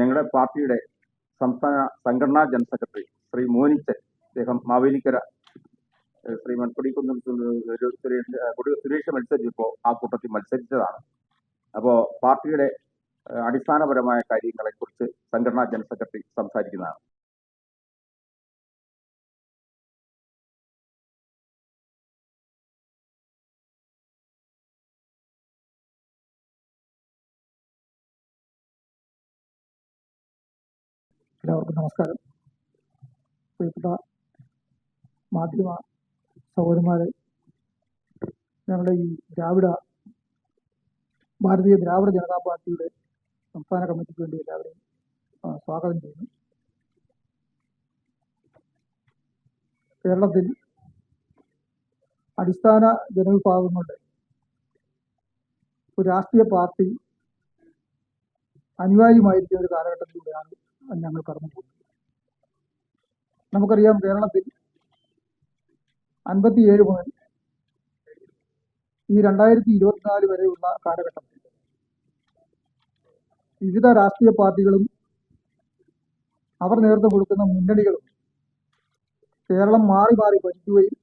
ഞങ്ങളുടെ പാർട്ടിയുടെ സംസ്ഥാന സംഘടനാ ജനറൽ സെക്രട്ടറി ശ്രീ മോനിച്ചൻ അദ്ദേഹം മാവേലിക്കര ശ്രീ ശ്രീമാൻ കൊടിക്കുന്നിൽ സുരേഷ് മത്സരിച്ചപ്പോൾ ആ കൂട്ടത്തിൽ മത്സരിച്ചതാണ്. അപ്പോൾ പാർട്ടിയുടെ അടിസ്ഥാനപരമായ കാര്യങ്ങളെക്കുറിച്ച് സംഘടനാ ജനറൽ സെക്രട്ടറി സംസാരിക്കുന്നതാണ്. എല്ലാവർക്കും നമസ്കാരം. പ്രിയപ്പെട്ട മാധ്യമ സഹോദരന്മാരെ ഞങ്ങളുടെ ഈ ദ്രാവിഡ ഭാരതീയ ദ്രാവിഡ ജനതാ പാർട്ടിയുടെ സംസ്ഥാന കമ്മിറ്റിക്ക് വേണ്ടി എല്ലാവരെയും സ്വാഗതം ചെയ്യുന്നു. കേരളത്തിൽ അടിസ്ഥാന ജനവിഭാഗങ്ങളുടെ ഒരു രാഷ്ട്രീയ പാർട്ടി അനിവാര്യമായിരിക്കുന്ന ഒരു കാലഘട്ടത്തിലൂടെയാണ് ഞങ്ങൾ കടന്നു പോകുന്നത് നമുക്കറിയാം കേരളത്തിൽ അൻപത്തിയേഴ് മുതൽ ഈ രണ്ടായിരത്തി ഇരുപത്തിനാല് വരെയുള്ള കാലഘട്ടത്തിൽ വിവിധ രാഷ്ട്രീയ പാർട്ടികളും അവർ നേതൃത്വം കൊടുക്കുന്ന മുന്നണികളും കേരളം മാറി മാറി ഭരിക്കുകയും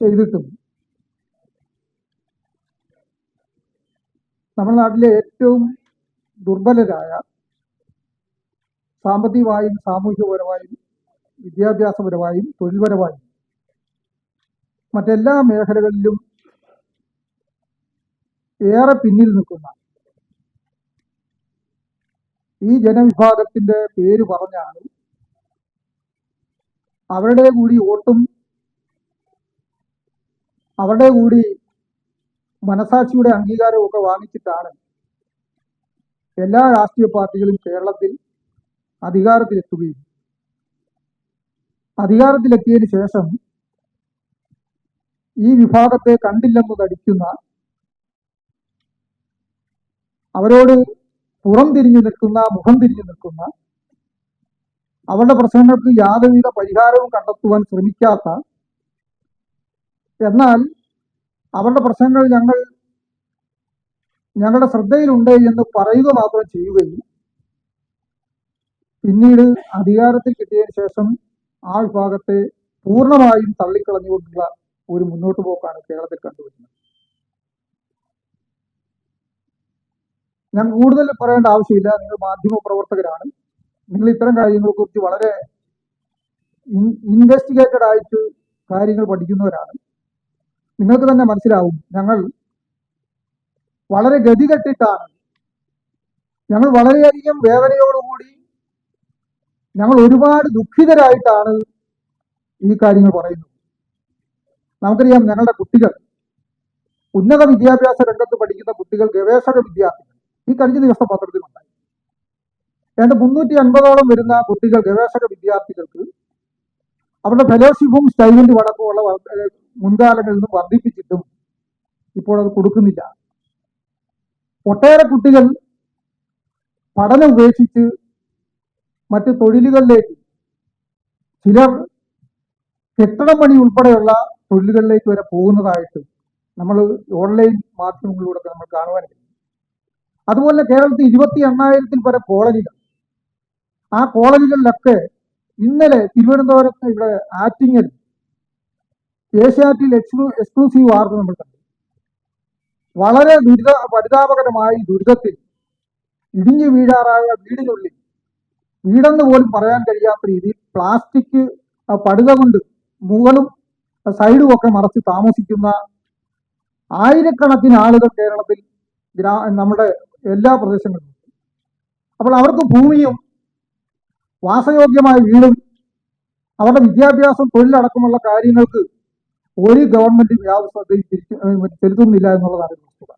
ചെയ്തിട്ടും നമ്മുടെ നാട്ടിലെ ഏറ്റവും ദുർബലരായ സാമ്പത്തികമായും സാമൂഹികപരമായും വിദ്യാഭ്യാസപരമായും തൊഴിൽപരമായും മറ്റെല്ലാ മേഖലകളിലും ഏറെ പിന്നിൽ നിൽക്കുന്ന ഈ ജനവിഭാഗത്തിന്റെ പേര് പറഞ്ഞാണ് അവരുടെ കൂടി വോട്ടും അവരുടെ കൂടി മനസാക്ഷിയുടെ അംഗീകാരവും ഒക്കെ വാങ്ങിച്ചിട്ടാണ് എല്ലാ രാഷ്ട്രീയ പാർട്ടികളും കേരളത്തിൽ അധികാരത്തിലെത്തുകയും അധികാരത്തിലെത്തിയതിന് ശേഷം ഈ വിഭാഗത്തെ കണ്ടില്ലെന്ന് നടിക്കുന്ന അവരോട് പുറം തിരിഞ്ഞു നിൽക്കുന്ന മുഖം തിരിഞ്ഞു നിൽക്കുന്ന അവരുടെ പ്രശ്നങ്ങൾക്ക് യാതൊരുവിധ പരിഹാരവും കണ്ടെത്തുവാൻ ശ്രമിക്കാത്ത എന്നാൽ അവരുടെ പ്രശ്നങ്ങൾ ഞങ്ങൾ ഞങ്ങളുടെ ശ്രദ്ധയിലുണ്ട് എന്ന് പറയുക മാത്രം ചെയ്യുകയും പിന്നീട് അധികാരത്തിൽ കിട്ടിയതിനു ശേഷം ആ വിഭാഗത്തെ പൂർണമായും തള്ളിക്കളഞ്ഞുകൊണ്ടുള്ള ഒരു മുന്നോട്ട് പോക്കാണ് കേരളത്തിൽ കണ്ടുവരുന്നത്. ഞാൻ കൂടുതൽ പറയേണ്ട ആവശ്യമില്ല. നിങ്ങൾ മാധ്യമ പ്രവർത്തകരാണ്. നിങ്ങൾ ഇത്തരം കാര്യങ്ങളെ കുറിച്ച് വളരെ ഇൻവെസ്റ്റിഗേറ്റഡ് ആയിട്ട് കാര്യങ്ങൾ പഠിക്കുന്നവരാണ്. നിങ്ങൾക്ക് തന്നെ മനസ്സിലാവും ഞങ്ങൾ വളരെ ഗതികെട്ടിട്ടാണ്. ഞങ്ങൾ വളരെയധികം വേദനയോടുകൂടി ഞങ്ങൾ ഒരുപാട് ദുഃഖിതരായിട്ടാണ് ഈ കാര്യങ്ങൾ പറയുന്നത്. നമുക്കറിയാം ഞങ്ങളുടെ കുട്ടികൾ ഉന്നത വിദ്യാഭ്യാസ രംഗത്ത് പഠിക്കുന്ന കുട്ടികൾ ഗവേഷക വിദ്യാർത്ഥികൾ ഈ കഴിഞ്ഞ ദിവസം പത്രത്തിലുണ്ടായി ഏതാണ്ട് മുന്നൂറ്റി അൻപതോളം വരുന്ന കുട്ടികൾ ഗവേഷക വിദ്യാർത്ഥികൾക്ക് അവരുടെ ഫെലോഷിപ്പും സ്റ്റൈലിന്റെ വടക്കമുള്ള മുൻകാലങ്ങളിൽ നിന്നും വർദ്ധിപ്പിച്ചിട്ടും ഇപ്പോൾ അത് കൊടുക്കുന്നില്ല. ഒട്ടേറെ കുട്ടികൾ പഠനം ഉപേക്ഷിച്ച് മറ്റ് തൊഴിലുകളിലേക്ക് ചിലർ കെട്ടിടം പണി ഉൾപ്പെടെയുള്ള തൊഴിലുകളിലേക്ക് വരെ പോകുന്നതായിട്ട് നമ്മൾ ഓൺലൈൻ മാധ്യമങ്ങളിലൂടെ നമ്മൾ കാണുവാൻ കഴിയും. അതുപോലെ കേരളത്തിൽ ഇരുപത്തി എണ്ണായിരത്തിൽ വരെ കോളനികൾ. ആ കോളനികളിലൊക്കെ ഇന്നലെ തിരുവനന്തപുരത്ത് ഇവിടെ ആറ്റിങ്ങൽ ഏഷ്യാറ്റിൽ എക്സ്ക്ലൂ എക്സ്ക്ലൂസീവ് വാർത്ത നമ്മൾ കണ്ടു. വളരെ ദുരിത പരിതാപകരമായി ദുരിതത്തിൽ ഇടിഞ്ഞു വീഴാറായ വീടിനുള്ളിൽ വീടെന്ന് പോലും പറയാൻ കഴിയാത്ത രീതിയിൽ പ്ലാസ്റ്റിക് പടുത കൊണ്ട് മുകളും സൈഡും ഒക്കെ മറച്ച് താമസിക്കുന്ന ആയിരക്കണക്കിന് ആളുകൾ കേരളത്തിൽ ഗ്രാ നമ്മുടെ എല്ലാ പ്രദേശങ്ങളിലും അപ്പോൾ അവർക്ക് ഭൂമിയും വാസയോഗ്യമായ വീടും അവരുടെ വിദ്യാഭ്യാസം തൊഴിലടക്കമുള്ള കാര്യങ്ങൾക്ക് ഒരു ഗവൺമെന്റും യാതൊരു ശ്രദ്ധയും ചെലുത്തുന്നില്ല എന്നുള്ളതാണ് വസ്തുത.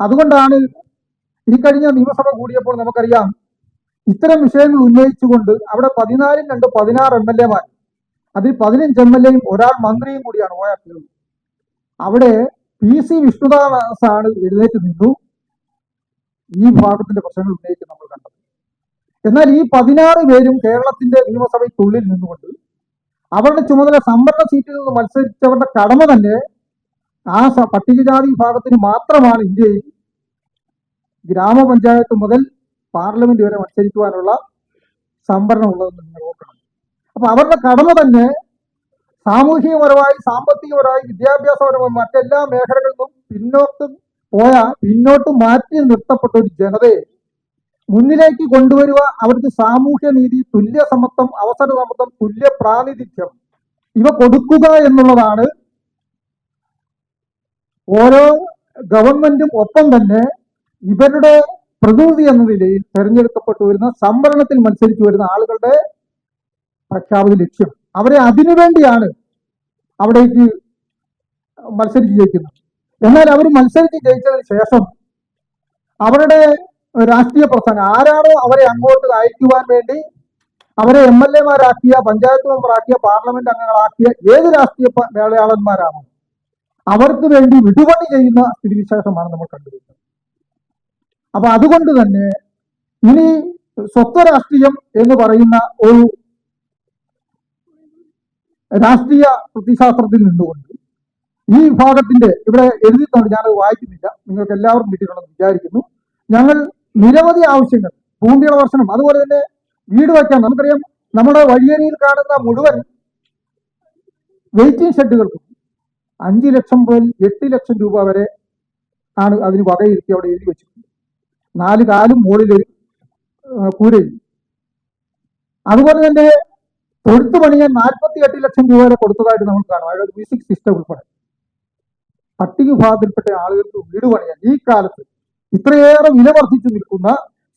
അതുകൊണ്ടാണ് ഈ കഴിഞ്ഞ നിയമസഭ കൂടിയപ്പോൾ നമുക്കറിയാം ഇത്തരം വിഷയങ്ങൾ ഉന്നയിച്ചുകൊണ്ട് അവിടെ പതിനാലും രണ്ട് പതിനാറ് എം എൽ എമാർ അതിൽ പതിനഞ്ച് എം എൽ എയും ഒരാൾ മന്ത്രിയും കൂടിയാണ് ഓ ആർ അവിടെ പി സി വിഷ്ണുദാസാണ് എഴുന്നേറ്റ് നിന്നു. ഈ വിഭാഗത്തിന്റെ പ്രശ്നങ്ങൾ ഉന്നയിച്ച് നമ്മൾ കണ്ടത്. എന്നാൽ ഈ പതിനാറ് പേരും കേരളത്തിന്റെ നിയമസഭയ്ക്കുള്ളിൽ നിന്നുകൊണ്ട് അവരുടെ ചുമതല സംവരണ സീറ്റിൽ നിന്ന് മത്സരിച്ചവരുടെ കടമ തന്നെ ആ പട്ടികജാതി വിഭാഗത്തിന് മാത്രമാണ് ഇന്ത്യയിൽ ഗ്രാമപഞ്ചായത്ത് മുതൽ പാർലമെന്റ് വരെ മത്സരിക്കുവാനുള്ള സംവരണം ഉള്ളതെന്ന് നിങ്ങൾ ഓർക്കണം. അപ്പൊ അവരുടെ കടമ തന്നെ സാമൂഹികപരമായി സാമ്പത്തികപരമായി വിദ്യാഭ്യാസപരമായി മറ്റെല്ലാ മേഖലകളിലും പിന്നോട്ട് പോയ പിന്നോട്ട് മാറ്റി നിർത്തപ്പെട്ട ഒരു ജനതയെ മുന്നിലേക്ക് കൊണ്ടുവരിക അവർക്ക് സാമൂഹ്യ നീതി തുല്യ സമത്വം അവസര സമത്വം തുല്യ പ്രാതിനിധ്യം ഇവ കൊടുക്കുക എന്നുള്ളതാണ്. ഓരോ ഗവൺമെന്റും ഒപ്പം തന്നെ ഇവരുടെ പ്രതിനിധി എന്ന നിലയിൽ തെരഞ്ഞെടുക്കപ്പെട്ടു വരുന്ന സംവരണത്തിൽ മത്സരിച്ചു വരുന്ന ആളുകളുടെ പ്രഖ്യാപിത ലക്ഷ്യം. അവരെ അതിനുവേണ്ടിയാണ് അവിടേക്ക് മത്സരിച്ച് ജയിക്കുന്നത് എന്നാൽ അവർ മത്സരിച്ച് ജയിച്ചതിന് ശേഷം അവരുടെ രാഷ്ട്രീയ പ്രസ്ഥാനം. ആരാണോ അവരെ അങ്ങോട്ട് അയക്കുവാൻ വേണ്ടി അവരെ എം എൽ എമാരാക്കിയ പഞ്ചായത്ത് മെമ്പറാക്കിയ പാർലമെന്റ് അംഗങ്ങളാക്കിയ ഏത് രാഷ്ട്രീയ മേളയാളന്മാരാണോ അവർക്ക് വേണ്ടി വിടുപണി ചെയ്യുന്ന സ്ഥിതിവിശേഷമാണ് നമ്മൾ കണ്ടുവരുന്നത്. അപ്പൊ അതുകൊണ്ട് തന്നെ ഇനി സ്വത്വ രാഷ്ട്രീയം എന്ന് പറയുന്ന ഒരു രാഷ്ട്രീയ പ്രതിശാസ്ത്രത്തിൽ നിന്നുകൊണ്ട് ഈ വിഭാഗത്തിന്റെ ഇവിടെ എഴുതിയിട്ടുണ്ട് ഞാനത് വായിക്കുന്നില്ല. നിങ്ങൾക്ക് എല്ലാവർക്കും കിട്ടിയിട്ടുണ്ടെന്ന് വിചാരിക്കുന്നു. ഞങ്ങൾ നിരവധി ആവശ്യങ്ങൾ ഭൂമിയുടെ വർഷണം അതുപോലെ തന്നെ വീട് വയ്ക്കാൻ നമുക്കറിയാം നമ്മുടെ വഴിയരിയിൽ കാണുന്ന മുഴുവൻ വെയിറ്റിംഗ് ഷെഡുകൾക്കും അഞ്ച് ലക്ഷം മുതൽ എട്ട് ലക്ഷം രൂപ വരെ ആണ് അതിന് വകയിരുത്തി അവിടെ എഴുതി വെച്ചിട്ടുണ്ട്. നാല് കാലും ആ, കൂരയും അതുപോലെ തന്നെ തൊഴുത്ത് പണിയാൻ നാൽപ്പത്തി എട്ട് ലക്ഷം രൂപ വരെ കൊടുത്തതായിട്ട് നമുക്ക് കാണാം. അതായത് മ്യൂസിക് സിസ്റ്റം ഉൾപ്പെടെ. പട്ടിക വിഭാഗത്തിൽപ്പെട്ട ആളുകൾക്ക് വീട് പണിയാൻ ഈ കാലത്ത് ഇത്രയേറെ വില വർദ്ധിച്ചു നിൽക്കുന്ന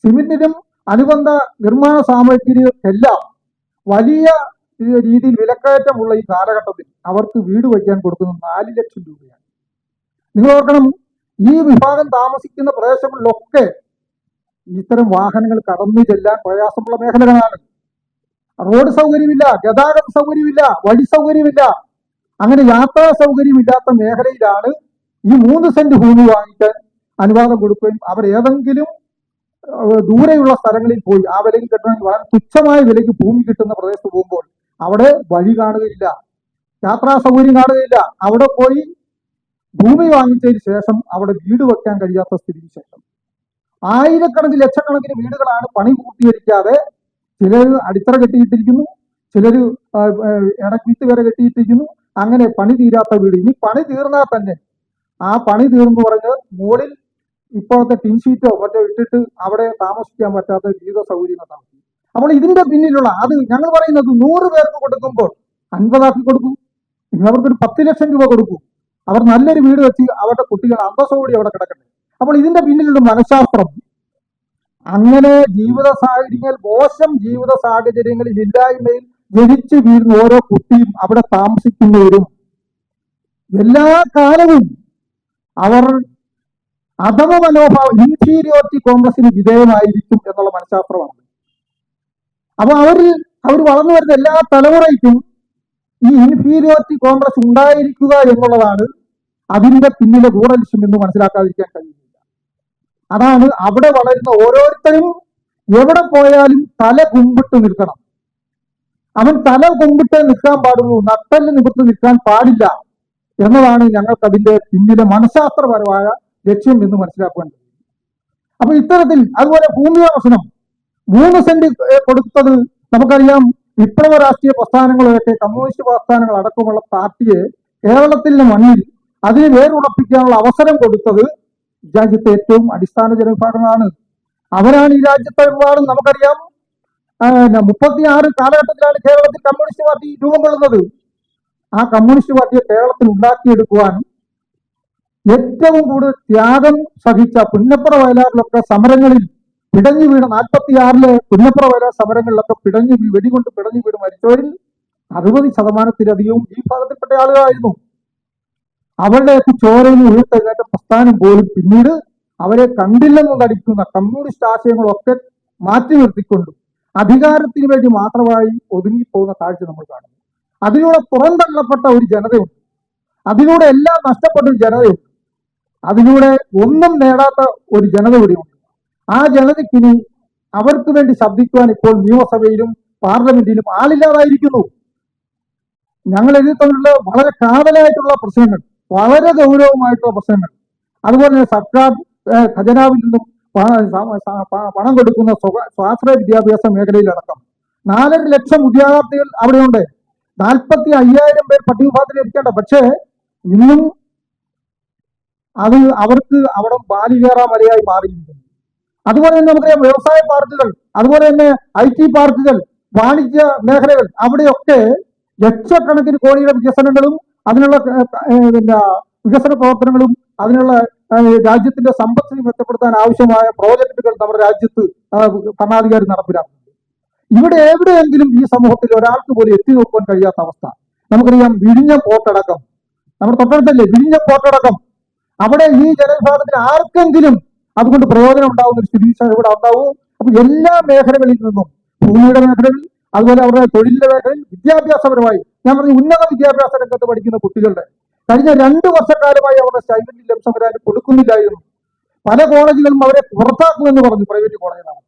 സിമെന്റിനും അനുബന്ധ നിർമ്മാണ സാമഗ്രികൾക്കെല്ലാം വലിയ രീതിയിൽ വിലക്കയറ്റമുള്ള ഈ കാലഘട്ടത്തിൽ അവർക്ക് വീട് വയ്ക്കാൻ കൊടുക്കുന്നത് നാല് ലക്ഷം രൂപയാണ്. നിങ്ങൾ ഓർക്കണം ഈ വിഭാഗം താമസിക്കുന്ന പ്രദേശങ്ങളിലൊക്കെ ഇത്തരം വാഹനങ്ങൾ കടന്നു ചെല്ലാൻ പ്രയാസമുള്ള മേഖലകളാണ്. റോഡ് സൗകര്യമില്ല ഗതാഗത സൗകര്യമില്ല വഴി സൗകര്യമില്ല അങ്ങനെ യാത്രാ സൗകര്യമില്ലാത്ത മേഖലയിലാണ് ഈ മൂന്ന് സെന്റ് ഭൂമി വാങ്ങിക്കാൻ അനുവാദം കൊടുക്കുകയും അവർ ഏതെങ്കിലും ദൂരെയുള്ള സ്ഥലങ്ങളിൽ പോയി ആ വിലയ്ക്ക് കിട്ടണമെങ്കിൽ വളരെ തുച്ഛമായ വിലയ്ക്ക് ഭൂമി കിട്ടുന്ന പ്രദേശത്ത് പോകുമ്പോൾ അവിടെ വഴി കാണുകയില്ല യാത്രാ സൗകര്യം കാണുകയില്ല. അവിടെ പോയി ഭൂമി വാങ്ങിച്ചതിന് ശേഷം അവിടെ വീട് വെക്കാൻ കഴിയാത്ത സ്ഥിതിക്ക് ശേഷം. ആയിരക്കണക്കിന് ലക്ഷക്കണക്കിന് വീടുകളാണ് പണി പൂർത്തീകരിക്കാതെ ചിലർ അടിത്തറ കെട്ടിയിട്ടിരിക്കുന്നു ചിലർ ഇടക്കിത്ത് വരെ കെട്ടിയിട്ടിരിക്കുന്നു. അങ്ങനെ പണി തീരാത്ത വീട്. ഇനി പണി തീർന്നാൽ തന്നെ ആ പണി തീർന്നു പറഞ്ഞ് മുകളിൽ ഇപ്പോഴത്തെ ടിൻ ഷീറ്റോ മറ്റോ ഇട്ടിട്ട് അവിടെ താമസിക്കാൻ പറ്റാത്ത ജീവിത സൗകര്യങ്ങൾ താമസിക്കും അപ്പോൾ ഇതിന്റെ പിന്നിലുള്ള അത് ഞങ്ങൾ പറയുന്നത് നൂറ് പേർക്ക് കൊടുക്കുമ്പോൾ അൻപതാക്കി കൊടുക്കും. നിങ്ങൾ അവർക്കൊരു പത്ത് ലക്ഷം രൂപ കൊടുക്കും. അവർ നല്ലൊരു വീട് വെച്ച് അവരുടെ കുട്ടികൾ അന്തസ്സോടി അവിടെ കിടക്കട്ടെ. അപ്പോൾ ഇതിന്റെ പിന്നിലുള്ള മനഃശാസ്ത്രം അങ്ങനെ ജീവിത സാഹചര്യങ്ങൾ മോശം ജീവിത സാഹചര്യങ്ങളിൽ ഇല്ലായ്മയിൽ ജനിച്ചു വീഴുന്ന ഓരോ കുട്ടിയും അവിടെ താമസിക്കുന്നവരും എല്ലാ കാലവും അവർ അധമ മനോഭാവം ഇൻഫീരിയോറിറ്റി കോംപ്ലക്സിന് വിധേയമായിരിക്കും എന്നുള്ള മനഃശാസ്ത്രമാണ്. അപ്പൊ അവരിൽ അവർ വളർന്നു വരുന്ന എല്ലാ തലമുറയ്ക്കും ഈ ഇൻഫീരിയോറിറ്റി കോംപ്ലക്സ് ഉണ്ടായിരിക്കുക എന്നുള്ളതാണ് അതിന്റെ പിന്നിലെ ഗൂഢലക്ഷ്യം എന്ന് മനസ്സിലാക്കാതിരിക്കാൻ കഴിയുന്നില്ല. അതാണ് അവിടെ വളരുന്ന ഓരോരുത്തരും എവിടെ പോയാലും തല കുമ്പിട്ട് നിൽക്കണം. അവൻ തല കുമ്പിട്ട് നിൽക്കാൻ പാടുള്ളൂ നട്ടൽ നിമിത്ത് നിൽക്കാൻ പാടില്ല എന്നതാണ് ഞങ്ങൾക്ക് അതിന്റെ പിന്നിലെ മനഃശാസ്ത്രപരമായ ലക്ഷ്യം എന്ന് മനസ്സിലാക്കുവാൻ കഴിയും. അപ്പൊ ഇത്തരത്തിൽ അതുപോലെ ഭൂമി പ്രശ്നം മൂന്ന് സെന്റ് കൊടുത്തത് നമുക്കറിയാം വിപ്ലവ രാഷ്ട്രീയ പ്രസ്ഥാനങ്ങളൊക്കെ കമ്മ്യൂണിസ്റ്റ് പ്രസ്ഥാനങ്ങൾ അടക്കമുള്ള പാർട്ടിയെ കേരളത്തിന്റെ മണ്ണിൽ അതിന് വേരുറപ്പിക്കാനുള്ള അവസരം കൊടുത്തത് രാജ്യത്തെ ഏറ്റവും അടിസ്ഥാന ജനവിഭാഗമാണ് അവരാണ് ഈ രാജ്യത്തെ വിഭാഗം നമുക്കറിയാം. മുപ്പത്തിയാറ് കാലഘട്ടത്തിലാണ് കേരളത്തിൽ കമ്മ്യൂണിസ്റ്റ് പാർട്ടി രൂപം കൊള്ളുന്നത്. ആ കമ്മ്യൂണിസ്റ്റ് പാർട്ടിയെ കേരളത്തിൽ ഉണ്ടാക്കിയെടുക്കുവാൻ ഏറ്റവും കൂടുതൽ ത്യാഗം സഹിച്ച പുന്നപ്പുറ വയലാറിലൊക്കെ സമരങ്ങളിൽ പിടഞ്ഞു വീണ നാൽപ്പത്തിയാറിലെ പുന്നപ്പുറ വയലാർ സമരങ്ങളിലൊക്കെ പിടഞ്ഞു വെടികൊണ്ട് പിടഞ്ഞു വീട് മരിച്ചവരിൽ അറുപത് ശതമാനത്തിലധികവും ഈ ഭാഗത്തിൽപ്പെട്ട ആളുകളായിരുന്നു. അവരുടെയൊക്കെ ചോരയിൽ ഉയർത്തെഴുന്നേറ്റ പ്രസ്ഥാനം പോലും പിന്നീട് അവരെ കണ്ടില്ലെന്ന് നടിക്കുന്ന കമ്മ്യൂണിസ്റ്റ് ആശയങ്ങളൊക്കെ മാറ്റി നിർത്തിക്കൊണ്ടും അധികാരത്തിന് വേണ്ടി മാത്രമായി ഒതുങ്ങിപ്പോകുന്ന കാഴ്ച നമ്മൾ കാണുന്നു. അതിലൂടെ പുറന്തള്ളപ്പെട്ട ഒരു ജനതയുണ്ട്. അതിലൂടെ എല്ലാം നഷ്ടപ്പെട്ട ഒരു ജനതയുണ്ട്. അതിലൂടെ ഒന്നും നേടാത്ത ഒരു ജനത കൂടിയുണ്ട്. ആ ജനതയ്ക്കിനി അവർക്ക് വേണ്ടി ശബ്ദിക്കുവാൻ ഇപ്പോൾ നിയമസഭയിലും പാർലമെന്റിലും ആളില്ലാതായിരിക്കുന്നു. ഞങ്ങൾ എഴുതിയിട്ടുള്ള വളരെ കാതലായിട്ടുള്ള പ്രശ്നങ്ങൾ വളരെ ഗൗരവമായിട്ടുള്ള പ്രശ്നങ്ങൾ. അതുപോലെ തന്നെ സർക്കാർ ഖജനാവിൽ നിന്നും പണം കൊടുക്കുന്ന സ്വാശ്രയ വിദ്യാഭ്യാസ മേഖലയിലടക്കം നാലര ലക്ഷം ഉദ്യോഗാർത്ഥികൾ അവിടെയുണ്ട്. നാൽപ്പത്തി അയ്യായിരം പേർ പട്ടികഭാഗത്തിൽ ഇരിക്കേണ്ട പക്ഷേ ഇന്നും അത് അവർക്ക് അവിടെ ബാലികേറാ മലയായി മാറിയിരിക്കുന്നു. അതുപോലെ തന്നെ നമുക്കറിയാം വ്യവസായ പാർക്കുകൾ അതുപോലെ തന്നെ ഐ ടി പാർക്കുകൾ വാണിജ്യ മേഖലകൾ അവിടെയൊക്കെ ലക്ഷക്കണക്കിന് കോടിയുടെ വികസനങ്ങളും അതിനുള്ള പിന്നെ വികസന പ്രവർത്തനങ്ങളും അതിനുള്ള രാജ്യത്തിന്റെ സമ്പത്തിനെ മെച്ചപ്പെടുത്താൻ ആവശ്യമായ പ്രോജക്റ്റുകൾ നമ്മുടെ രാജ്യത്ത് ഭരണാധികാരി നടപ്പിലാക്കുന്നുണ്ട്. ഇവിടെ എവിടെയെങ്കിലും ഈ സമൂഹത്തിൽ ഒരാൾക്ക് പോലും എത്തി നോക്കുവാൻ കഴിയാത്ത അവസ്ഥ. നമുക്കറിയാം വിഴിഞ്ഞ പോർട്ടടക്കം നമ്മുടെ തൊട്ടടുത്തല്ലേ വിഴിഞ്ഞ പോർട്ടടക്കം അവിടെ ഈ ജനവിഭാഗത്തിന് ആർക്കെങ്കിലും അതുകൊണ്ട് പ്രയോജനം ഉണ്ടാവുന്ന ഒരു സ്ഥിതി ഇവിടെ ഉണ്ടാവും. അപ്പൊ എല്ലാ മേഖലകളിൽ നിന്നും ഭൂമിയുടെ മേഖലയിൽ അതുപോലെ അവരുടെ തൊഴിലിന്റെ മേഖലയിൽ വിദ്യാഭ്യാസപരമായി ഞാൻ പറഞ്ഞു ഉന്നത വിദ്യാഭ്യാസ രംഗത്ത് പഠിക്കുന്ന കുട്ടികളുടെ കഴിഞ്ഞ രണ്ട് വർഷക്കാലമായി അവരുടെ സ്റ്റൈമെന്റ് ലംസമരാൻ കൊടുക്കുന്നില്ലായിരുന്നു. പല കോളേജുകളും അവരെ പുറത്താക്കുമെന്ന് പറഞ്ഞു പ്രൈവറ്റ് കോളേജുകളാണ്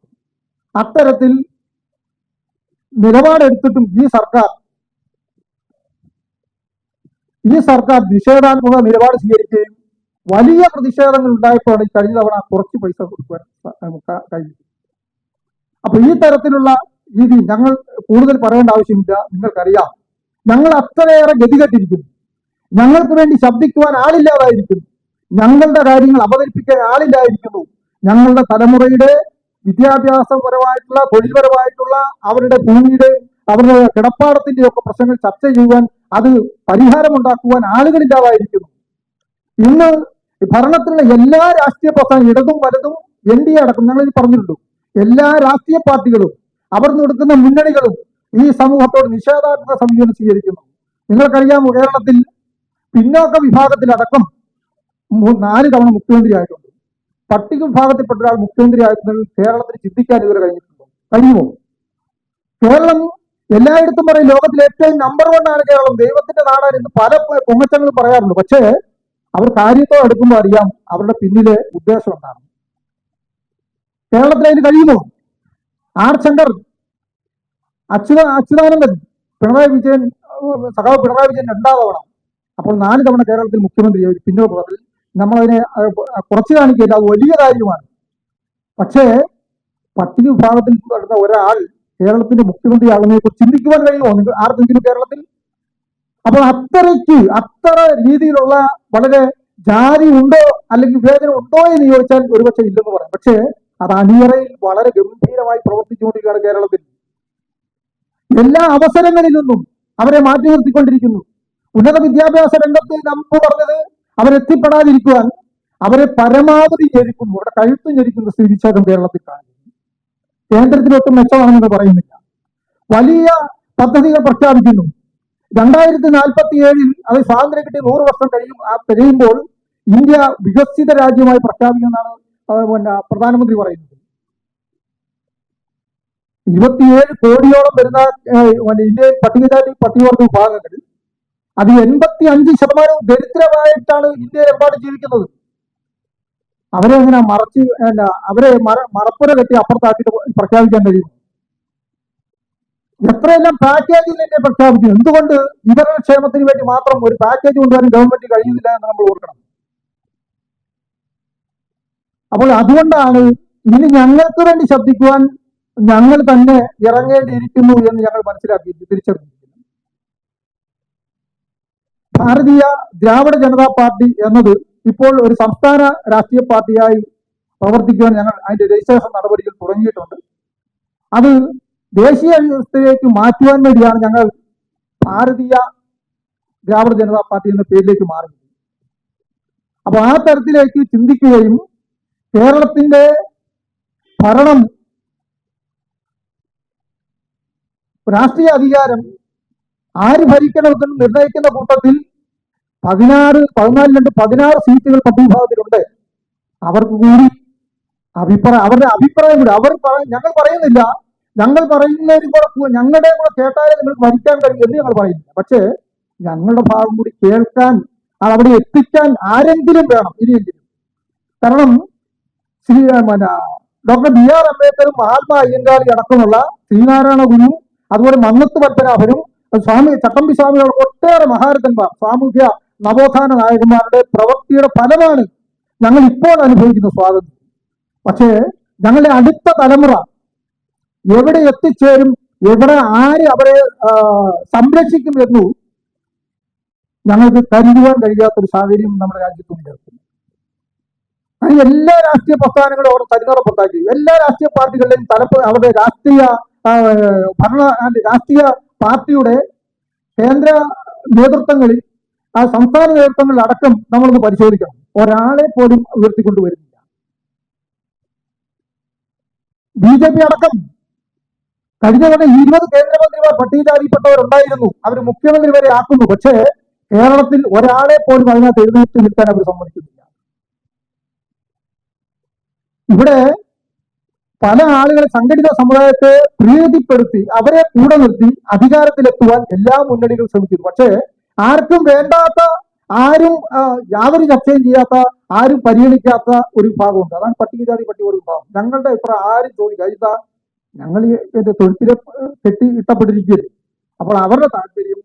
അത്തരത്തിൽ നിലപാടെടുത്തിട്ടും ഈ സർക്കാർ ഈ സർക്കാർ നിഷേധാത്മക നിലപാട് സ്വീകരിക്കുകയും വലിയ പ്രതിഷേധങ്ങൾ ഉണ്ടായപ്പോൾ ഈ കഴിഞ്ഞ തവണ കുറച്ച് പൈസ കൊടുക്കുവാൻ കഴിഞ്ഞു അപ്പൊ ഈ തരത്തിലുള്ള രീതി ഞങ്ങൾ കൂടുതൽ പറയേണ്ട ആവശ്യമില്ല. നിങ്ങൾക്കറിയാം. ഞങ്ങൾ അത്രയേറെ ഗതികെട്ടിരിക്കുന്നു. ഞങ്ങൾക്ക് വേണ്ടി ശബ്ദിക്കുവാൻ ആളില്ലാതായിരിക്കുന്നു. ഞങ്ങളുടെ കാര്യങ്ങൾ അവതരിപ്പിക്കാൻ ആളില്ലായിരിക്കുന്നു. ഞങ്ങളുടെ തലമുറയുടെ വിദ്യാഭ്യാസപരമായിട്ടുള്ള തൊഴിൽപരമായിട്ടുള്ള അവരുടെ ഭൂമിയുടെ അവരുടെ കിടപ്പാടത്തിന്റെ ഒക്കെ പ്രശ്നങ്ങൾ ചർച്ച ചെയ്യുവാൻ അത് പരിഹാരമുണ്ടാക്കുവാൻ ആളുകളില്ലാതായിരിക്കുന്നു ഇന്ന് ഭരണത്തിലുള്ള എല്ലാ രാഷ്ട്രീയ പ്രസ്ഥാനം ഇടതും വലതും എൻ ഡി എ അടക്കം ഞങ്ങൾ പറഞ്ഞിട്ടുണ്ട്. എല്ലാ രാഷ്ട്രീയ പാർട്ടികളും അവർ കൊടുക്കുന്ന മുന്നണികളും ഈ സമൂഹത്തോട് നിഷേധാത്മക സമീപനം സ്വീകരിക്കുന്നു. നിങ്ങൾക്കറിയാമോ കേരളത്തിൽ പിന്നോക്ക വിഭാഗത്തിലടക്കം നാല് തവണ മുഖ്യമന്ത്രിയായിട്ടുണ്ട് പട്ടിക വിഭാഗത്തിൽപ്പെട്ട ഒരാൾ മുഖ്യമന്ത്രി കേരളത്തിൽ ചിന്തിക്കാൻ ഇതുവരെ കഴിഞ്ഞിട്ടുണ്ടോ? കഴിയുമോ കേരളം എല്ലായിടത്തും പറയും ലോകത്തിലെ ഏറ്റവും നമ്പർ വൺ ആണ് കേരളം. ദൈവത്തിന്റെ നാടാണ് എന്ന് പല പൊങ്ങച്ചങ്ങളും പറയാറുണ്ട്. പക്ഷേ അവർ കാര്യത്തോ എടുക്കുമ്പോൾ അറിയാം അവരുടെ പിന്നിലെ ഉദ്ദേശം എന്താണ്. കേരളത്തിൽ അതിന് കഴിയുമോ? ആർ ശങ്കർ അച്യുത അച്യുതാനന്ദൻ പിണറായി വിജയൻ സഖാവ് പിണറായി വിജയൻ രണ്ടാം തവണ അപ്പോൾ നാല് തവണ കേരളത്തിൽ മുഖ്യമന്ത്രി പിന്നോക്കത്തിൽ നമ്മളതിനെ കുറച്ച് കാണിക്കില്ല അത് വലിയ കാര്യമാണ്. പക്ഷേ പട്ടിക വിഭാഗത്തിൽ പെടുന്ന ഒരാൾ കേരളത്തിന്റെ മുഖ്യമന്ത്രി ആകുന്നതിനെ കുറിച്ച് ചിന്തിക്കുവാൻ കഴിയുമോ? ആർക്കെങ്കിലും കേരളത്തിൽ അപ്പോൾ അത്രയ്ക്ക് അത്ര രീതിയിലുള്ള വളരെ ജാതി ഉണ്ടോ അല്ലെങ്കിൽ വിവേചനം ഉണ്ടോ എന്ന് ചോദിച്ചാൽ ഒരുപക്ഷെ ഇല്ലെന്ന് പറയാം. പക്ഷേ അത് അണിയറയിൽ വളരെ ഗംഭീരമായി പ്രവർത്തിച്ചുകൊണ്ടിരിക്കുകയാണ് കേരളത്തിൽ. എല്ലാ അവസരങ്ങളിൽ നിന്നും അവരെ മാറ്റി നിർത്തിക്കൊണ്ടിരിക്കുന്നു. ഉന്നത വിദ്യാഭ്യാസ രംഗത്ത് നമുക്ക് പറഞ്ഞത് അവരെത്തിപ്പെടാതിരിക്കുവാൻ അവരെ പരമാവധി ഞെരുക്കുന്നു. അവരുടെ കഴുത്ത് ഞെരിക്കുന്ന സ്ഥിതിവിശേഷം കേരളത്തിൽ കാണുന്നു കേന്ദ്രത്തിലൊട്ടും മെച്ചമാണെന്ന് പറയുന്നില്ല. വലിയ പദ്ധതികൾ പ്രഖ്യാപിക്കുന്നു. രണ്ടായിരത്തി നാൽപ്പത്തി ഏഴിൽ അത് സ്വാതന്ത്ര്യം കിട്ടി നൂറ് വർഷം കഴിയും ആ കഴിയുമ്പോൾ ഇന്ത്യ വികസിത രാജ്യമായി പ്രഖ്യാപിക്കുമെന്നാണ് പിന്നെ പ്രധാനമന്ത്രി പറയുന്നത്. ഇരുപത്തിയേഴ് കോടിയോളം വരുന്ന ഇന്ത്യയിൽ പട്ടികജാതി പട്ടികവർഗ വിഭാഗങ്ങൾ അത് എൺപത്തി അഞ്ച് ശതമാനവും ദരിദ്രമായിട്ടാണ് ഇന്ത്യയിലെമ്പാടും ജീവിക്കുന്നത്. അവരെ എങ്ങനെ മറച്ച് അവരെ മറ മറപ്പുര കെട്ടി അപ്പുറത്താക്കിയിട്ട് പ്രഖ്യാപിക്കാൻ കഴിയും എത്രയെല്ലാം പാക്കേജിൽ തന്നെ പ്രഖ്യാപിച്ചു എന്തുകൊണ്ട് ഇവരുടെ ക്ഷേമത്തിന് വേണ്ടി മാത്രം ഒരു പാക്കേജ് കൊണ്ടുവരാൻ ഗവൺമെന്റ് കഴിയുന്നില്ല എന്ന് നമ്മൾ ഓർക്കണം. അപ്പോൾ അതുകൊണ്ടാണ് ഇനി ഞങ്ങൾക്ക് വേണ്ടി ശബ്ദിക്കുവാൻ ഞങ്ങൾ തന്നെ ഇറങ്ങേണ്ടിയിരിക്കുന്നു എന്ന് ഞങ്ങൾ മനസ്സിലാക്കി തിരിച്ചറിഞ്ഞിരിക്കുന്നു. ഭാരതീയ ദ്രാവിഡ ജനതാ പാർട്ടി എന്നത് ഇപ്പോൾ ഒരു സംസ്ഥാന രാഷ്ട്രീയ പാർട്ടിയായി പ്രവർത്തിക്കുവാൻ ഞങ്ങൾ അതിന്റെ രജിസ്ട്രേഷൻ നടപടികൾ തുടങ്ങിയിട്ടുണ്ട്. അത് ദേശീയ വ്യവസ്ഥയിലേക്ക് മാറ്റുവാൻ വേണ്ടിയാണ് ഞങ്ങൾ ഭാരതീയ ദ്രാവിഡ ജനതാ പാർട്ടി എന്ന പേരിലേക്ക് മാറിയത് അപ്പൊ ആ തരത്തിലേക്ക് ചിന്തിക്കുകയും കേരളത്തിന്റെ ഭരണം രാഷ്ട്രീയ അധികാരം ആര് ഭരിക്കണമെന്ന് നിർണയിക്കുന്ന കൂട്ടത്തിൽ പതിനാറ് പതിനാല് രണ്ട് പതിനാറ് സീറ്റുകൾ പട്ടികവിഭാഗത്തിലുണ്ട് അവർക്ക് കൂടി അഭിപ്രായം അവരുടെ അഭിപ്രായം കൂടി. അവർ ഞങ്ങൾ പറയുന്നില്ല. ഞങ്ങൾ പറയുന്നതിന് കൂടെ ഞങ്ങളുടെ കൂടെ കേട്ടാലേ നിങ്ങൾക്ക് ഭരിക്കാൻ കഴിയും എന്ന് ഞങ്ങൾ പറയുന്നില്ല. പക്ഷേ ഞങ്ങളുടെ ഭാഗം കൂടി കേൾക്കാൻ അവിടെ എത്തിക്കാൻ ആരെങ്കിലും വേണം ഇനിയെങ്കിലും. കാരണം ശ്രീ ഡോക്ടർ ബി ആർ അംബേദ്കറും മഹാത്മാ അയ്യങ്കാളി അടക്കമുള്ള ശ്രീനാരായണ ഗുരു അതുപോലെ മന്നത്ത് പത്മനാഭനും സ്വാമി ചട്ടമ്പി സ്വാമികൾ ഒട്ടേറെ മഹാരഥന്മാർ സാമൂഹ്യ നവോത്ഥാന നായകന്മാരുടെ പ്രവൃത്തിയുടെ ഫലമാണ് ഞങ്ങൾ ഇപ്പോൾ അനുഭവിക്കുന്ന സ്വാതന്ത്ര്യം. പക്ഷേ ഞങ്ങളുടെ അടുത്ത തലമുറ എവിടെ എത്തിച്ചേരും എവിടെ ആര് അവരെ സംരക്ഷിക്കും എന്നു ഞങ്ങൾക്ക് കരുതുവാൻ കഴിയാത്തൊരു സാഹചര്യം നമ്മുടെ രാജ്യത്തുണ്ട്. അങ്ങനെ എല്ലാ രാഷ്ട്രീയ പ്രസ്ഥാനങ്ങളും അവർ തരുന്നുറപ്പുണ്ടാക്കി എല്ലാ രാഷ്ട്രീയ പാർട്ടികളുടെയും തലപ്പ് അവരുടെ രാഷ്ട്രീയ ഭരണ രാഷ്ട്രീയ പാർട്ടിയുടെ കേന്ദ്ര നേതൃത്വങ്ങളിൽ ആ സംസ്ഥാന നേതൃത്വങ്ങളിൽ അടക്കം നമ്മളൊന്ന് പരിശോധിക്കണം. ഒരാളെ പോലും ഉയർത്തിക്കൊണ്ടുവരുന്നില്ല. ബി ജെ പി അടക്കം കഴിഞ്ഞ തവണ ഇരുപത് കേന്ദ്രമന്ത്രിമാർ പട്ടികജാതിപ്പെട്ടവരുണ്ടായിരുന്നു അവർ മുഖ്യമന്ത്രി വരെ ആക്കുന്നു. പക്ഷേ കേരളത്തിൽ ഒരാളെ പോലും അതിനകത്ത് എഴുന്നേറ്റ് നിൽക്കാൻ അവർ സമ്മതിക്കുന്നില്ല. ഇവിടെ പല ആളുകളെ സംഘടിത സമുദായത്തെ പ്രീതിപ്പെടുത്തി അവരെ കൂടെ നിർത്തി അധികാരത്തിലെത്തുവാൻ എല്ലാ മുന്നണികളും ശ്രമിക്കുന്നു. പക്ഷേ ആർക്കും വേണ്ടാത്ത ആരും യാതൊരു ചർച്ചയും ചെയ്യാത്ത ആരും പരിഗണിക്കാത്ത ഒരു വിഭാഗമുണ്ട്. അതാണ് പട്ടികജാതി പട്ടിക ഒരു വിഭാഗം. ഞങ്ങളുടെ ഇപ്പുറം ആരും ചോദിക്കുക ഇതാ ഞങ്ങൾ ഈ തൊഴുത്തിലെ കെട്ടി ഇട്ടപ്പെട്ടിരിക്കരുത് അപ്പോൾ അവരുടെ താല്പര്യം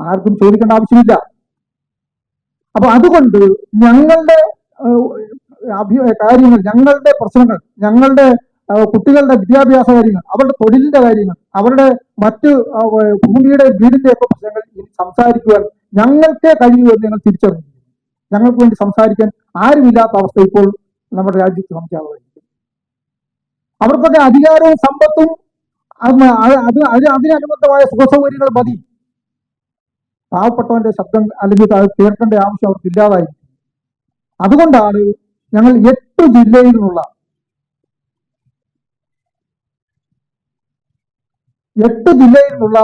ആർക്കും ചോദിക്കേണ്ട ആവശ്യമില്ല. അപ്പൊ അതുകൊണ്ട് ഞങ്ങളുടെ കാര്യങ്ങൾ ഞങ്ങളുടെ പ്രശ്നങ്ങൾ ഞങ്ങളുടെ കുട്ടികളുടെ വിദ്യാഭ്യാസ കാര്യങ്ങൾ അവരുടെ തൊഴിലിന്റെ കാര്യങ്ങൾ അവരുടെ മറ്റ് ഭൂമിയുടെ വീടിന്റെ ഒക്കെ പ്രശ്നങ്ങൾ സംസാരിക്കുവാൻ ഞങ്ങൾക്കേ കഴിയൂ എന്ന് ഞങ്ങൾ തിരിച്ചറിഞ്ഞു ഞങ്ങൾക്ക് വേണ്ടി സംസാരിക്കാൻ ആരുമില്ലാത്ത അവസ്ഥ ഇപ്പോൾ നമ്മുടെ രാജ്യത്ത് സംജാതമായിരിക്കും അവർക്കൊക്കെ അധികാരവും സമ്പത്തും അത് അതിനനുബന്ധമായ സുഖസൗകര്യങ്ങൾ മതി. പാവപ്പെട്ടവന്റെ ശബ്ദം അല്ലെങ്കിൽ അത് കേൾക്കേണ്ട ആവശ്യം അവർക്ക് ഇല്ലാതായി അതുകൊണ്ടാണ് ഞങ്ങൾ എട്ട് ജില്ലയിൽ നിന്നുള്ള എട്ട് ജില്ലയിൽ നിന്നുള്ള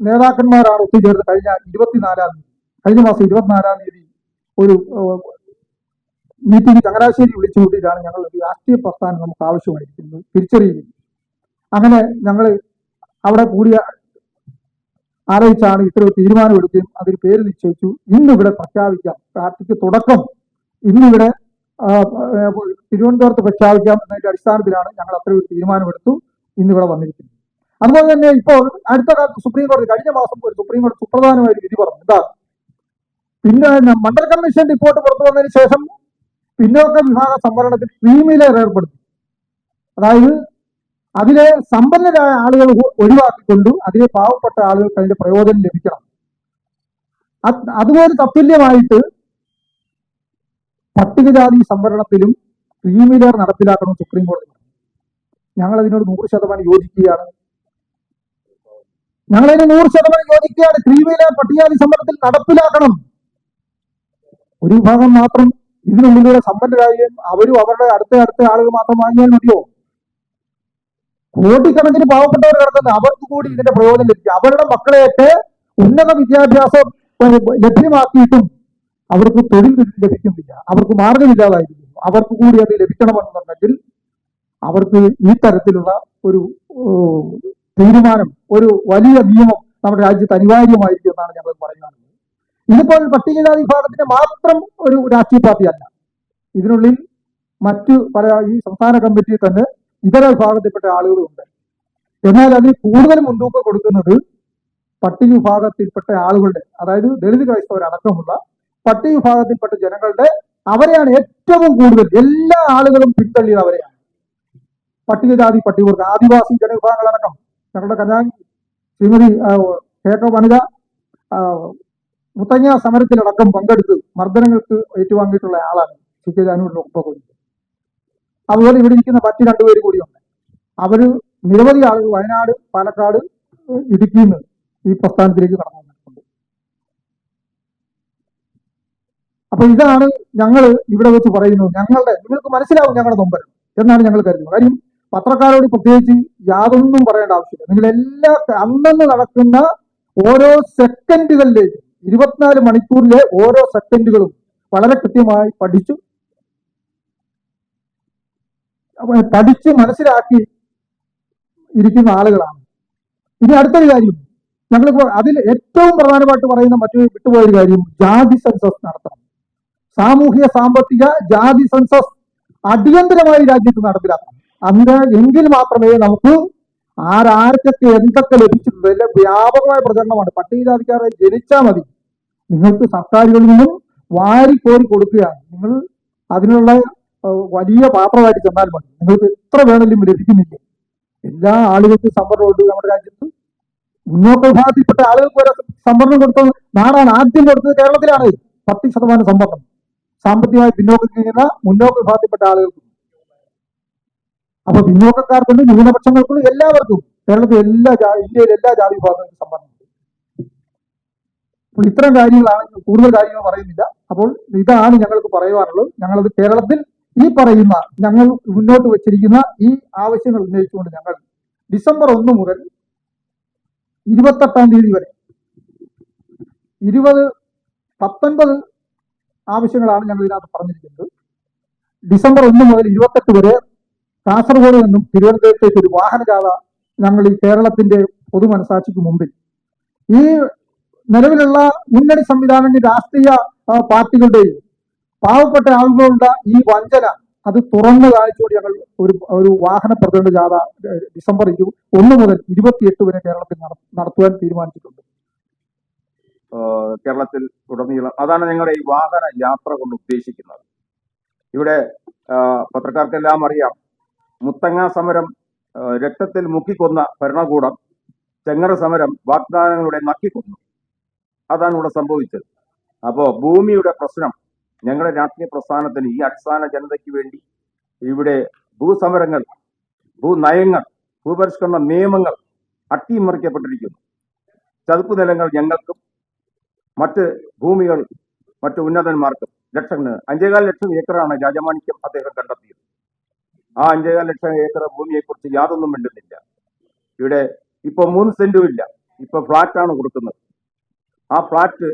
നേതാക്കന്മാരാണ് ഒത്തുചേർന്ന് കഴിഞ്ഞ ഇരുപത്തിനാലാം തീയതി. കഴിഞ്ഞ മാസം ഇരുപത്തിനാലാം തീയതി ഒരു മീറ്റിംഗ് ചങ്ങനാശ്ശേരി വിളിച്ചു കൂട്ടിയിട്ടാണ് ഞങ്ങൾ ഒരു രാഷ്ട്രീയ പ്രസ്ഥാനം നമുക്ക് ആവശ്യമായിരിക്കുന്നത്. തിരിച്ചറിയുന്നത് അങ്ങനെ ഞങ്ങൾ അവിടെ കൂടിയ ആലോചിച്ചാണ് ഇത്ര തീരുമാനമെടുക്കുകയും അതിന് പേര് നിശ്ചയിച്ചു. ഇന്നിവിടെ പ്രഖ്യാപിക്കാം. പാർട്ടിക്ക് തുടക്കം ഇന്നിവിടെ തിരുവനന്തപുരത്ത് പ്രഖ്യാപിക്കാം എന്നതിന്റെ അടിസ്ഥാനത്തിലാണ് ഞങ്ങൾ അത്ര ഒരു തീരുമാനമെടുത്തു ഇന്നിവിടെ വന്നിരിക്കുന്നത്. അതുപോലെ തന്നെ ഇപ്പോൾ അടുത്ത കാലത്ത് സുപ്രീം കോടതി കഴിഞ്ഞ മാസം ഒരു സുപ്രീം കോടതി സുപ്രധാനമായ ഒരു വിധി പറഞ്ഞു. എന്താ പിന്നെ മണ്ഡല കമ്മീഷൻ റിപ്പോർട്ട് പുറത്തു വന്നതിന് ശേഷം പിന്നോക്ക വിഭാഗ സംവരണത്തിൽ ക്രീമിലെയർ ഏർപ്പെടുത്തി. അതായത് അതിലെ സമ്പന്നരായ ആളുകൾ ഒഴിവാക്കിക്കൊണ്ട് അതിലെ പാവപ്പെട്ട ആളുകൾക്ക് അതിന്റെ പ്രയോജനം ലഭിക്കണം. അത് അതുപോലെ തത്തുല്യമായിട്ട് പട്ടികജാതി സംവരണത്തിലും ക്രീമിലെയർ നടപ്പിലാക്കണം സുപ്രീം കോടതി ഞങ്ങൾ അതിനോട് നൂറ് ശതമാനം യോജിക്കുകയാണ്. ഞങ്ങൾ അതിന് നൂറ് ശതമാനം യോജിക്കുകയാണ്. ക്രീമിലെയർ പട്ടികജാതി സംവരണത്തിൽ നടപ്പിലാക്കണം. ഒരു വിഭാഗം മാത്രം ഇതിനുള്ളിലൂടെ സമ്പന്നരായും അവരും അവരുടെ അടുത്ത അടുത്ത ആളുകൾ മാത്രം വാങ്ങിയാൽ മതിയോ? കോടിക്കണക്കിന് പാവപ്പെട്ടവർ കിടക്കുന്ന അവർക്ക് കൂടി ഇതിന്റെ പ്രയോജനം ലഭിക്കും. അവരുടെ മക്കളെയൊക്കെ ഉന്നത വിദ്യാഭ്യാസം ലഭ്യമാക്കിയിട്ടും അവർക്ക് തൊഴിൽ ലഭിക്കുന്നില്ല. അവർക്ക് മാർഗമില്ലാതായിരിക്കുന്നു അവർക്ക് കൂടി അത് ലഭിക്കണമെന്നുണ്ടെങ്കിൽ അവർക്ക് ഈ തരത്തിലുള്ള ഒരു തീരുമാനം ഒരു വലിയ നിയമം നമ്മുടെ രാജ്യത്ത് അനിവാര്യമായിരിക്കും എന്നാണ് ഞങ്ങൾ പറയുന്നത്. ഇതിപ്പോൾ പട്ടികജാതി വിഭാഗത്തിന്റെ മാത്രം ഒരു രാഷ്ട്രീയ പാർട്ടിയല്ല. ഇതിനുള്ളിൽ മറ്റു പല ഈ സംസ്ഥാന കമ്മിറ്റിയിൽ തന്നെ ഇതര വിഭാഗത്തിൽപ്പെട്ട ആളുകളുണ്ട്. എന്നാൽ അതിൽ കൂടുതൽ മുൻതൂക്കം കൊടുക്കുന്നത് പട്ടിക വിഭാഗത്തിൽപ്പെട്ട ആളുകളുടെ അതായത് ദളിത് ക്രൈസ്തവരടക്കമുള്ള പട്ടിക വിഭാഗത്തിൽപ്പെട്ട ജനങ്ങളുടെ അവരെയാണ് ഏറ്റവും കൂടുതൽ എല്ലാ ആളുകളും പിന്തള്ളിയത് അവരെയാണ്. പട്ടികജാതി പട്ടികവർഗ ആദിവാസി ജനവിഭാഗങ്ങളടക്കം. ഞങ്ങളുടെ കന്യാ ശ്രീമതി ആ, കെ കെ വനിത മുത്തങ്ങ സമരത്തിലടക്കം പങ്കെടുത്ത് മർദ്ദനങ്ങൾക്ക് ഏറ്റുവാങ്ങിയിട്ടുള്ള ആളാണ് സി കെ ജാനുവിന്റെ ഒപ്പം അതുപോലെ ഇവിടെ ഇരിക്കുന്ന മറ്റു രണ്ടുപേര് കൂടിയുണ്ട് അവർ നിരവധി ആളുകൾ വയനാട് പാലക്കാട് ഇടുക്കി നിന്ന് ഈ പ്രസ്ഥാനത്തിലേക്ക് കടന്നു വന്നിട്ടുണ്ട്. അപ്പൊ ഇതാണ് ഞങ്ങൾ ഇവിടെ വെച്ച് പറയുന്നത്. ഞങ്ങളുടെ നിങ്ങൾക്ക് മനസ്സിലാവും ഞങ്ങളുടെ നൊമ്പരം എന്നാണ് ഞങ്ങൾ കരുതുന്നത്. കാര്യം പത്രക്കാരോട് പ്രത്യേകിച്ച് യാതൊന്നും പറയേണ്ട ആവശ്യമില്ല. നിങ്ങൾ എല്ലാ അന്നന്ന് നടക്കുന്ന ഓരോ സെക്കൻഡുകളിലേക്ക് ഇരുപത്തിനാല് മണിക്കൂറിലെ ഓരോ സെക്കൻഡുകളും വളരെ കൃത്യമായി പഠിച്ചു. പഠിച്ച് മനസ്സിലാക്കി ഇരിക്കുന്ന ആളുകളാണ്. ഇനി അടുത്തൊരു കാര്യം. ഞങ്ങൾ അതിൽ ഏറ്റവും പ്രധാനമായിട്ട് പറയുന്ന മറ്റൊരു വിട്ടുപോയൊരു കാര്യം ജാതി സെൻസസ് നടത്തണം. സാമൂഹിക സാമ്പത്തിക ജാതി സെൻസസ് അടിയന്തരമായി രാജ്യത്ത് നടപ്പിലാക്കണം. അന്ന് എങ്കിൽ മാത്രമേ നമുക്ക് ആരാർക്കൊക്കെ എന്തൊക്കെ ലഭിച്ചിട്ടുണ്ട് എല്ലാം വ്യാപകമായ പ്രചരണമാണ്. പട്ടികജാതിക്കാരെ ജനിച്ചാൽ മതി. നിങ്ങൾക്ക് സർക്കാരുകളിൽ നിന്നും വാരിക്കോരി കൊടുക്കുകയാണ്. നിങ്ങൾ അതിനുള്ള വലിയ പാത്രമായിട്ട് ചെന്നാൽ മതി. നിങ്ങൾക്ക് എത്ര വേണമെങ്കിലും ലഭിക്കുന്നില്ല. എല്ലാ ആളുകൾക്കും സംവരണമുണ്ട് നമ്മുടെ രാജ്യത്ത്. മുന്നോക്ക വിഭാഗത്തിൽപ്പെട്ട ആളുകൾക്ക് വരെ സംവരണം കൊടുത്ത നാടാണ്. ആദ്യം കൊടുത്തത് കേരളത്തിലാണ്. പത്ത് ശതമാനം സംവരണം. സാമ്പത്തികമായി പിന്നോക്കം കഴിയുന്ന മുന്നോക്ക വിഭാഗത്തിൽപ്പെട്ട ആളുകൾക്ക്. അപ്പൊ പിന്നോക്കക്കാർക്കുണ്ട് ന്യൂനപക്ഷങ്ങൾക്കുണ്ട് എല്ലാവർക്കും. കേരളത്തിൽ എല്ലാ ഇന്ത്യയിലെ എല്ലാ ജാതി വിഭാഗങ്ങൾക്കും സംവരണമുണ്ട് അപ്പോൾ ഇത്തരം കാര്യങ്ങളാണ് കൂടുതൽ കാര്യങ്ങൾ പറയുന്നില്ല. അപ്പോൾ ഇതാണ് ഞങ്ങൾക്ക് പറയുവാനുള്ളത്. ഞങ്ങളത് കേരളത്തിൽ ഈ പറയുന്ന ഞങ്ങൾ മുന്നോട്ട് വെച്ചിരിക്കുന്ന ഈ ആവശ്യങ്ങൾ ഉന്നയിച്ചുകൊണ്ട് ഞങ്ങൾ ഡിസംബർ ഒന്ന് മുതൽ ഇരുപത്തെട്ടാം തീയതി വരെ ഇരുപത് പത്തൊൻപത് ആവശ്യങ്ങളാണ് ഞങ്ങൾ ഇതിനകത്ത് പറഞ്ഞിരിക്കുന്നത്. ഡിസംബർ ഒന്ന് മുതൽ ഇരുപത്തെട്ട് വരെ കാസർഗോഡ് നിന്നും തിരുവനന്തപുരത്തേക്ക് ഒരു വാഹനജാഥ ഞങ്ങൾ ഈ കേരളത്തിന്റെ പൊതുമനസാക്ഷിക്ക് മുമ്പിൽ. ഈ നിലവിലുള്ള മുന്നണി സംവിധാനങ്ങളുടെ രാഷ്ട്രീയ പാർട്ടികളുടെയും പാവപ്പെട്ട ആളുകളുടെ ഈ വഞ്ചന അത് തുറന്നു കാണിച്ചുകൊണ്ട് ഞങ്ങൾ ഒരു ഒരു വാഹന പ്രചരണ ജാഥ ഡിസംബർ ഇരു ഒന്ന് മുതൽ ഇരുപത്തിയെട്ട് വരെ കേരളത്തിൽ നട- നടത്തുവാൻ തീരുമാനിച്ചിട്ടുണ്ട്. കേരളത്തിൽ ഉടനീളം അതാണ് ഞങ്ങളുടെ ഈ വാഹന യാത്ര കൊണ്ട് ഉദ്ദേശിക്കുന്നത്. ഇവിടെ പത്രക്കാർക്കെല്ലാം അറിയാം മുത്തങ്ങ സമരം രക്തത്തിൽ മുക്കിക്കൊന്ന ഭരണകൂടം ചെങ്ങറ സമരം വാഗ്ദാനങ്ങളുടെ നക്കിക്കൊന്നു. അതാണ് ഇവിടെ സംഭവിച്ചത്. അപ്പോ ഭൂമിയുടെ പ്രശ്നം ഞങ്ങളുടെ രാഷ്ട്രീയ പ്രസ്ഥാനത്തിന് ഈ അടിസ്ഥാന ജനതയ്ക്ക് വേണ്ടി ഇവിടെ ഭൂസമരങ്ങൾ ഭൂനയങ്ങൾ ഭൂപരിഷ്കരണ നിയമങ്ങൾ അട്ടിമറിക്കപ്പെട്ടിരിക്കുന്നു. ചതുപ്പ് നിലങ്ങൾ ഞങ്ങൾക്കും മറ്റ് ഭൂമികൾ മറ്റ് ഉന്നതന്മാർക്കും ലക്ഷങ്ങൾ അഞ്ചേകാൽ ലക്ഷം ഏക്കറാണ് രാജമാണിക്യം അദ്ദേഹം കണ്ടെത്തിയത്. ആ അഞ്ചേകാൽ ലക്ഷം ഏക്കർ ഭൂമിയെ കുറിച്ച് യാതൊന്നും മിണ്ടുന്നില്ല. ഇവിടെ ഇപ്പൊ മൂന്ന് സെന്റും ഇല്ല. ഇപ്പൊ ഫ്ലാറ്റാണ് കൊടുക്കുന്നത്. ആ ഫ്ലാറ്റ്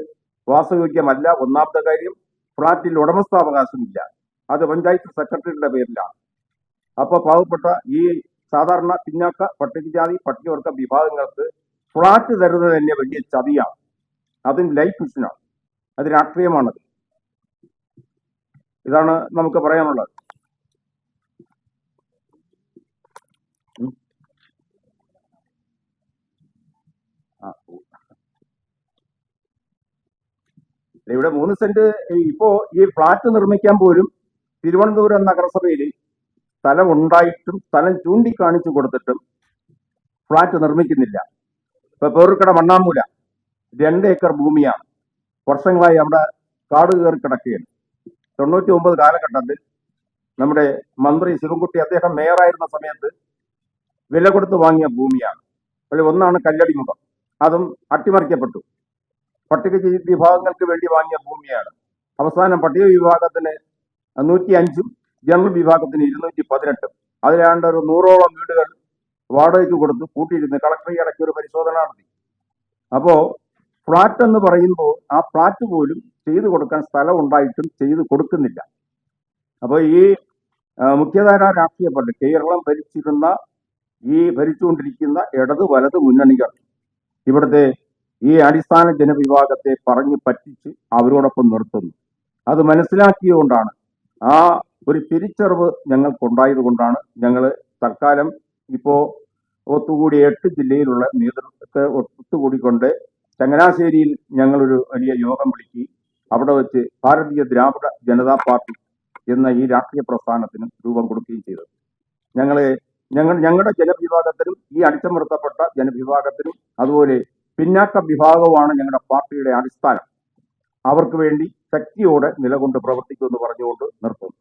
വാസയോഗ്യമല്ല ഒന്നാമത്തെ കാര്യം ഫ്ലാറ്റിൽ ഉടമസ്ഥാവകാശമില്ല. അത് പഞ്ചായത്ത് സെക്രട്ടറിയുടെ പേരിലാണ്. അപ്പൊ പാവപ്പെട്ട ഈ സാധാരണ പിന്നാക്ക പട്ടികജാതി പട്ടികവർഗ വിഭാഗങ്ങൾക്ക് ഫ്ളാറ്റ് തരുന്നത് തന്നെ വലിയ ചതിയാണ്. അതും ലൈഫ് മിഷനാണ്. അത് രാഷ്ട്രീയമാണത്. ഇതാണ് നമുക്ക് പറയാനുള്ളത്. ഇവിടെ മൂന്ന് സെന്റ് ഇപ്പോ ഈ ഫ്ളാറ്റ് നിർമ്മിക്കാൻ പോലും തിരുവനന്തപുരം നഗരസഭയിൽ സ്ഥലം ഉണ്ടായിട്ടും സ്ഥലം ചൂണ്ടിക്കാണിച്ചു കൊടുത്തിട്ടും ഫ്ളാറ്റ് നിർമ്മിക്കുന്നില്ല. ഇപ്പൊ പേർക്കട മണ്ണാമൂല രണ്ട് ഏക്കർ ഭൂമിയാണ്. വർഷങ്ങളായി അവിടെ കാട് കയറി കിടക്കുകയാണ്. തൊണ്ണൂറ്റി ഒമ്പത് കാലഘട്ടത്തിൽ നമ്മുടെ മന്ത്രി ശിവൻകുട്ടി അദ്ദേഹം മേയറായിരുന്ന സമയത്ത് വില കൊടുത്ത് വാങ്ങിയ ഭൂമിയാണ്. അതിൽ ഒന്നാണ് കല്ലടിമുഖം. അതും അട്ടിമറിക്കപ്പെട്ടു. പട്ടിക ജി- വിഭാഗങ്ങൾക്ക് വേണ്ടി വാങ്ങിയ ഭൂമിയാണ്. അവസാനം പട്ടിക വിഭാഗത്തിന് നൂറ്റി അഞ്ചും ജനറൽ വിഭാഗത്തിന് ഇരുന്നൂറ്റി പതിനെട്ടും അതിലാണ്ട് ഒരു നൂറോളം വീടുകൾ വാടകയ്ക്ക് കൊടുത്ത് കൂട്ടിയിരുന്ന് കളക്ടർ ഈ ഇടയ്ക്ക് ഒരു പരിശോധന നടത്തി. അപ്പോ ഫ്ലാറ്റ് എന്ന് പറയുമ്പോൾ ആ ഫ്ലാറ്റ് പോലും ചെയ്തു കൊടുക്കാൻ സ്ഥലം ഉണ്ടായിട്ടും ചെയ്തു കൊടുക്കുന്നില്ല. അപ്പോൾ ഈ മുഖ്യധാര രാഷ്ട്രീയ പാർട്ടി കേരളം ഭരിച്ചിരുന്ന ഈ ഭരിച്ചുകൊണ്ടിരിക്കുന്ന ഇടത് വലത് മുന്നണികൾ ഇവിടുത്തെ ഈ അടിസ്ഥാന ജനവിഭാഗത്തെ പറഞ്ഞു പറ്റിച്ച് അവരോടൊപ്പം നിർത്തുന്നു. അത് മനസ്സിലാക്കിയതുകൊണ്ടാണ്. ആ ഒരു തിരിച്ചറിവ് ഞങ്ങൾക്കുണ്ടായത് കൊണ്ടാണ് ഞങ്ങൾ തൽക്കാലം ഇപ്പോ ഒത്തുകൂടി എട്ട് ജില്ലയിലുള്ള നേതൃത്വത്തെ ഒത്തുകൂടിക്കൊണ്ട് ചങ്ങനാശ്ശേരിയിൽ ഞങ്ങളൊരു വലിയ യോഗം വിളിക്കുകയും അവിടെ വെച്ച് ഭാരതീയ ദ്രാവിഡ ജനതാ പാർട്ടി എന്ന ഈ രാഷ്ട്രീയ പ്രസ്ഥാനത്തിന് രൂപം കൊടുക്കുകയും ചെയ്തത് ഞങ്ങളെ ഞങ്ങൾ ഞങ്ങളുടെ ജനവിഭാഗത്തിനും ഈ അടിച്ചമർത്തപ്പെട്ട ജനവിഭാഗത്തിനും അതുപോലെ പിന്നാക്ക വിഭാഗവുമാണ് ഞങ്ങളുടെ പാർട്ടിയുടെ അടിസ്ഥാനം. അവർക്ക് വേണ്ടി ശക്തിയോടെ നിലകൊണ്ട് പ്രവർത്തിക്കുമെന്ന് പറഞ്ഞുകൊണ്ട് നിർത്തുന്നു.